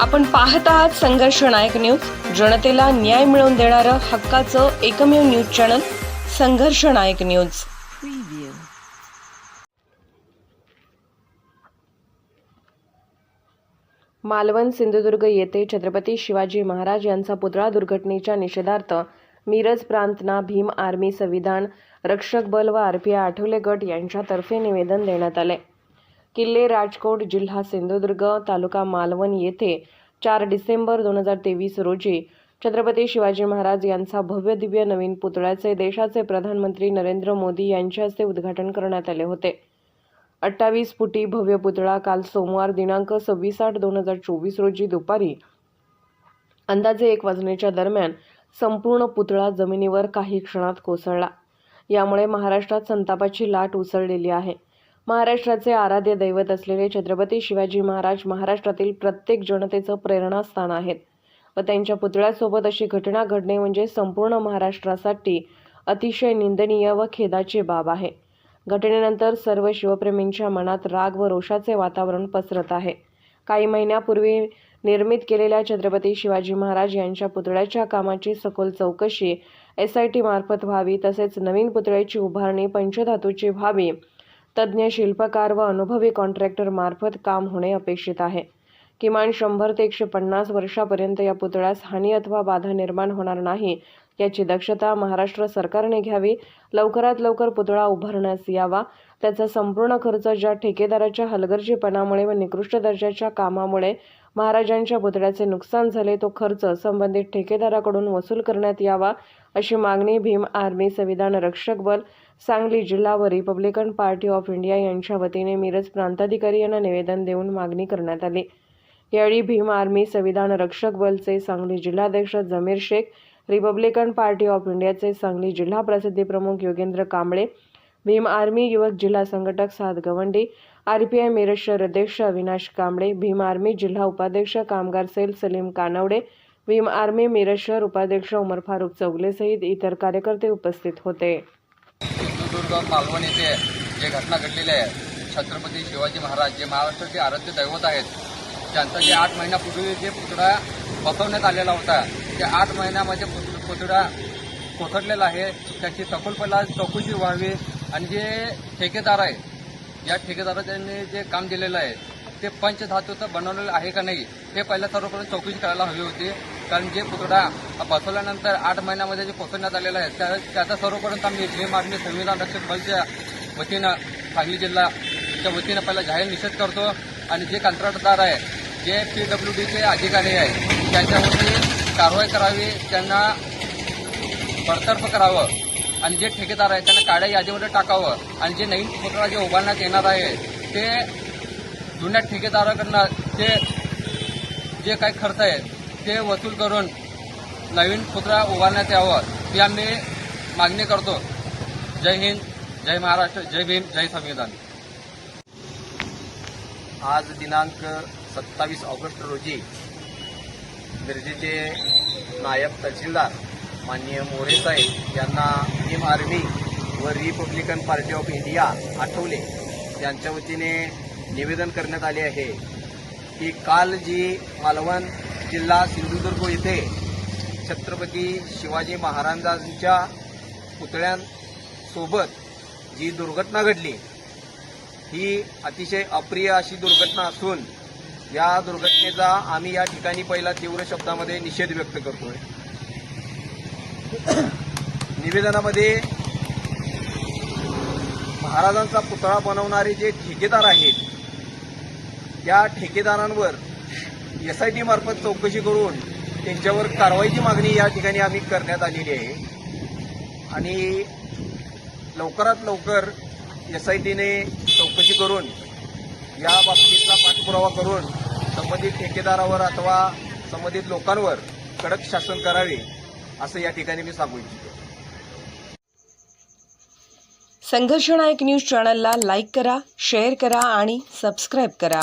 आपण पाहत आहात संघर्ष नायक न्यूज. जनतेला न्याय मिळवून देणारं हक्काचं एकमेव न्यूज चॅनल संघर्ष नायक न्यूज. मालवण सिंधुदुर्ग येथे छत्रपती शिवाजी महाराज यांचा पुतळा दुर्घटनेच्या निषेधार्थ मिरज प्रांतना भीम आर्मी संविधान रक्षक बल व आरपीआय आठवले गट यांच्यातर्फे निवेदन देण्यात आले. किल्ले राजकोट जिल्हा सिंधुदुर्ग तालुका मालवण येथे चार डिसेंबर दोन हजार तेवीस रोजी छत्रपती शिवाजी महाराज यांचा भव्य दिव्य नवीन पुतळ्याचे देशाचे प्रधानमंत्री नरेंद्र मोदी यांच्या हस्ते उद्घाटन करण्यात आले होते. अठ्ठावीस फुटी भव्य पुतळा काल सोमवार दिनांक सव्वीस आठ दोन हजार चोवीस रोजी दुपारी अंदाजे एक वाजण्याच्या दरम्यान संपूर्ण पुतळा जमिनीवर काही क्षणात कोसळला. यामुळे महाराष्ट्रात संतापाची लाट उसळलेली आहे. महाराष्ट्राचे आराध्य दैवत असलेले छत्रपती शिवाजी महाराज महाराष्ट्रातील प्रत्येक जनतेचं प्रेरणास्थान आहेत. व त्यांच्या पुतळ्यासोबत अशी घटना घडणे म्हणजे संपूर्ण महाराष्ट्रासाठी अतिशय निंदनीय व खेदाची बाब आहे. घटनेनंतर सर्व शिवप्रेमींच्या मनात राग व रोषाचे वातावरण पसरत आहे. काही महिन्यापूर्वी निर्मित केलेल्या छत्रपती शिवाजी महाराज यांच्या पुतळ्याच्या कामाची सखोल चौकशी एस आय टी मार्फत व्हावी तसेच नवीन पुतळ्याची उभारणी पंचधातूची व्हावी तज्ज्ञ शिल्पकार व अनुभवी कॉन्ट्रॅक्टरमार्फत काम होणे अपेक्षित आहे. किमान शंभर ते एकशे पन्नास वर्षापर्यंत या पुतळ्यास हानी अथवा बाधा निर्माण होणार नाही याची दक्षता महाराष्ट्र सरकारने घ्यावी. लवकरात लवकर पुतळा उभारण्यास यावा. त्याचा संपूर्ण खर्च ज्या ठेकेदाराच्या हलगर्जीपणामुळे व निकृष्ट दर्जाच्या कामामुळे महाराजांच्या पुतळ्याचे नुकसान झाले तो खर्च संबंधित ठेकेदाराकडून वसूल करण्यात यावा अशी मागणी भीम आर्मी संविधान रक्षक बल सांगली जिल्हा व रिपब्लिकन पार्टी ऑफ इंडिया यांच्या वतीने मिरज प्रांताधिकारी यांना निवेदन देऊन मागणी करण्यात आली. यावेळी भीम आर्मी संविधान रक्षक बलचे सांगली जिल्हाध्यक्ष Jamir Shaikh Republican Party of इंडियाचे सांगली जिल्हा प्रसिद्धी प्रमुख योगेंद्र कांबळे भीम आर्मी युवक जिल्हा संघटक सात गवंडी आर पी मिरज शहर अध्यक्ष अविनाश कांबळे भीम आर्मी जिल्हा उपाध्यक्ष कामगार सेल सलीम कानवडे भीम आर्मी मिरज शहर उपाध्यक्ष उमर फारुक चौगले सहित इतर कार्यकर्ते उपस्थित होते. सिंधुदुर्ग मालवण येथे जे घटना घडलेली आहे छत्रपती शिवाजी महाराज जे महाराष्ट्राचे आराध्य दैवत आहेत त्यांचा जे आठ महिन्यापूर्वी जे पुतळा बसवण्यात आलेला होता त्या आठ महिन्यामध्ये पुतळा कोसळलेला आहे. त्याची सखोलपणा चौकशी व्हावी आणि जे ठेकेदार आहे या ठेकेदाराने जे काम दिलेलं आहे ते पंचधातूचं बनवलेलं आहे का नाही हे पहिल्या सर्वप्रथम चौकशी करायला हवी होती. कारण जे पुतळा बसवल्यानंतर आठ महिन्यामध्ये जे कोसळण्यात आलेला आहे त्या त्याचा सर्वपर्यंत आम्ही जे मागणी संविधान रक्षक बलच्या वतीनं सांगली जिल्हाच्या वतीनं पहिला जाहीर निषेध करतो आणि जे कंत्राटदार आहे जे पी डब्ल्यू डीचे अधिकारी आहे त्यांच्यावरती कारवाई करावी त्यांना बडतर्फ करावं आणि जे ठेकेदार आहेत त्यांना काड्या यादीमध्ये टाकावं आणि जे नवीन पुतळा जे उभारण्यात येणार आहे ते जुन्या ठेकेदाराकडनं ते जे काही खर्च आहे ते वसूल करून नवीन पुतळा उभारण्यात यावं ही आम्ही मागणी करतो. जय हिंद जय महाराष्ट्र जय भीम जय संविधान. आज दिनांक सत्तावीस ऑगस्ट रोजी मिरजेचे नायब तहसीलदार माननीय मोरेसाहेब यांना भीम आर्मी व Republican Party of India Athawale. यांच्या वतीने निवेदन करण्यात आले आहे की काल जी मालवण जिल्हा सिंधुदुर्ग येथे छत्रपती शिवाजी महाराजांच्या पुतळ्यांसोबत जी दुर्घटना घडली ही अतिशय अप्रिय अशी दुर्घटना असून या दुर्घटनेचा आम्ही या ठिकाणी पहिला तीव्र शब्दामध्ये निषेध व्यक्त करतोय. निवेदनामध्ये महाराजांचा पुतळा बनवणारे जे ठेकेदार आहेत त्या ठेकेदारांवर एस आय टी मार्फत चौकशी करून त्यांच्यावर कारवाईची मागणी या ठिकाणी आम्ही करण्यात आलेली आहे. आणि लवकरात लवकर एस आय टीने चौकशी करून या बाबतीतला पाठपुरावा करून संबंधित ठेकेदारावर अथवा संबंधित लोकांवर कडक शासन करावे असं या ठिकाणी मी सांगू इच्छितो. संघर्ष नायक न्यूज चॅनलला लाईक करा शेअर करा आणि सबस्क्राईब करा.